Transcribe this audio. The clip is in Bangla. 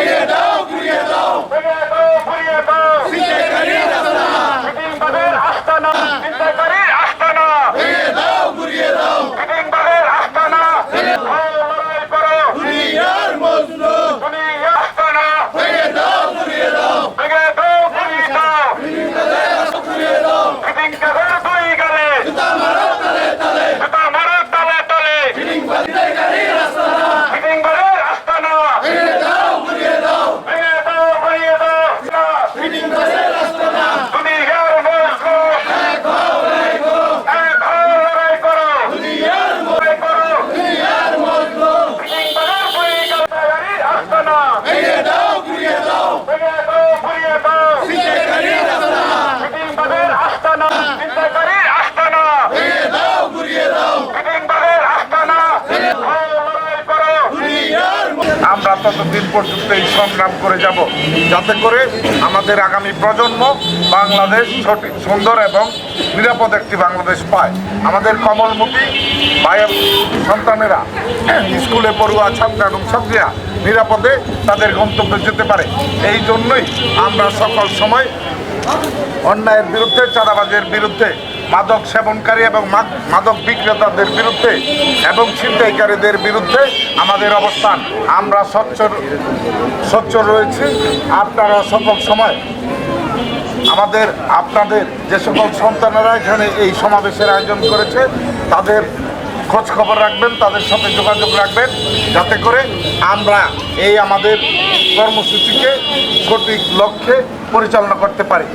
Yeah. আমরা ততদিন পর্যন্ত এই সংগ্রাম করে যাব। যাতে করে আমাদের আগামী প্রজন্ম বাংলাদেশ সঠিক সুন্দর এবং নিরাপদ একটি বাংলাদেশ পায়। আমাদের কমলমুখী ভাই সন্তানেরা স্কুলে পড়ুয়া, ছাত্র এবং ছাত্রীরা নিরাপদে তাদের গন্তব্যে যেতে পারে। এই জন্যই আমরা সকল সময় অন্যায়ের বিরুদ্ধে, চাঁদাবাজের বিরুদ্ধে মাদক সেবনকারী এবং মাদক বিক্রেতাদের বিরুদ্ধে এবং ছিনতাইকারীদের বিরুদ্ধে আমাদের অবস্থান। আমরা স্বচ্ছ স্বচ্ছ রয়েছি। আপনারা সকল সময় আমাদের, আপনাদের যে সকল সন্তানেরা এখানে এই সমাবেশের আয়োজন করেছে, তাদের খোঁজ খবর রাখবেন, তাদের সাথে যোগাযোগ রাখবেন, যাতে করে আমরা এই আমাদের কর্মসূচিকে সঠিক লক্ষ্যে পরিচালনা করতে পারি।